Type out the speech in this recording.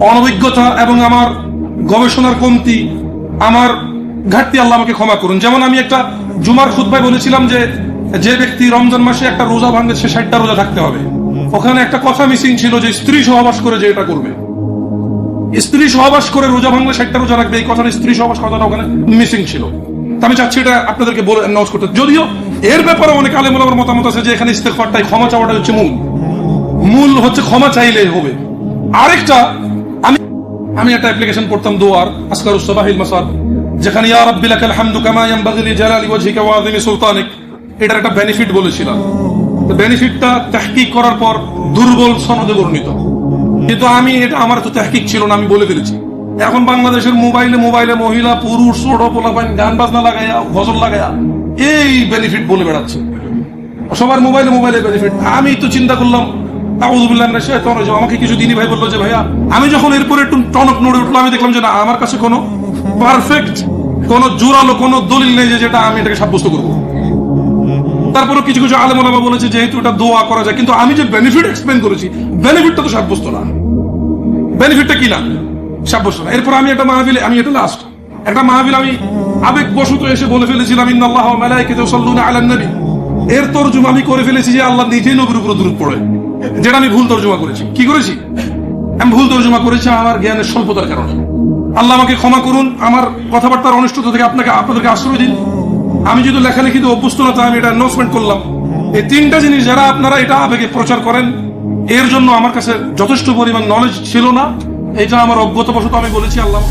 অনভিজ্ঞতা এবং আমার গবেষণার কমতি, আমার ঘাটতি আল্লাহ আমাকে ক্ষমা করুন। যেমন আমি একটা জুমার খুদ্ায় বলেছিলাম যে যে ব্যক্তি রমজান মাসে একটা রোজা ভাঙবে সে ষাটটা রোজা থাকতে হবে। ওখানে একটা কথা মিসিং ছিল যে, স্ত্রী সহবাস করে যে এটা করবে। স্ত্রী সহবাস করে রোজা ভাঙলে ষাটটা রোজা রাখবে, এই কথাটা স্ত্রী সহবাস কথাটা ওখানে মিসিং ছিল। আমি চাচ্ছি এটা আপনাদেরকে বলে অ্যানাউন্স করতে। যদিও এর ব্যাপারে অনেক আলেমুল আমার মতামত আছে যে, এখানে ইস্তেফারটাই ক্ষমা চাওয়াটা হচ্ছে মূল। মূল হচ্ছে ক্ষমা চাইলে হবে। আরেকটা আমি একটা অ্যাপ্লিকেশন করতাম দোয়ার আসকারুস সাবাহিল মাসাদ যেখানে, ইয়া রাব্বি লাকাল হামদু কামা ইয়ানবাগি লিজালালি ওয়াজহিকা ওয়া আযিমি সুলতানিক। এটার একটা বেনিফিট বলেছিলাম। তো বেনিফিটটা তাহকিক করার পর দুর্বল সনদে বর্ণিত। কিন্তু আমি, এটা আমার তো তাহকিক ছিল না, আমি বলে ফেলেছি। এখন বাংলাদেশের মোবাইলে মোবাইলে মহিলা, পুরুষ ছোট পোলাপাইন গান বাজনা লাগাইয়া গজল লাগাইয়া এই বেনিফিট বলে বেড়াচ্ছে। সবার মোবাইলে মোবাইলে বেনিফিট আমি তো চিন্তা করলাম আমাকে কিছু দিনই ভাই বলল যে, ভাইয়া, আমি যখন এরপরে একটু টনক নড়ে উঠল, আমি দেখলাম যে, না, আমার কাছে কোনো পারফেক্ট জোরালো দলিল নেই যেটা আমি এটাকে সাব্যস্ত করব। তারপরে কিছু কিছু আলেম বলেছে, যেহেতু এটা দোয়া করা যায়, কিন্তু আমি যে বেনিফিট এক্সপ্লেন করেছি বেনিফিটটা তো সাব্যস্ত না। বেনিফিটটা কি না? সাব্যস্ত না। এরপর আমি একটা মাহফিলে, আমি এটা লাস্ট একটা মাহফিল আমি আবেগ বশত এসে বলে ফেলেছিলাম, ইন্নাল্লাহ ওয়া মালাইকাতাহু ইউসাল্লুনা আলান নবী এর তরজমা আমি করে ফেলেছি যে, আল্লাহ নিজেই নবীর উপর দরুদ পড়ে। যেটা আমি ভুল তর্জমা করেছি। কি করেছি? আমি ভুল তর্জমা করেছি, আমার জ্ঞানের স্বল্পতার কারণে। আল্লাহ আমাকে ক্ষমা করুন, আমার কথাবার্তার অনিষ্টতা থেকে আপনাকে আপনাদেরকে আশ্রয় দিন। আমি যদি লেখালেখিতে অভ্যস্ত না, তাই আমি এটা অ্যানাউন্সমেন্ট করলাম। এই তিনটা জিনিস যারা আপনারা এটা আবেগে প্রচার করেন, এর জন্য আমার কাছে যথেষ্ট পরিমাণ নলেজ ছিল না। এটা আমার অজ্ঞতাবশত আমি বলেছি, আল্লাহ।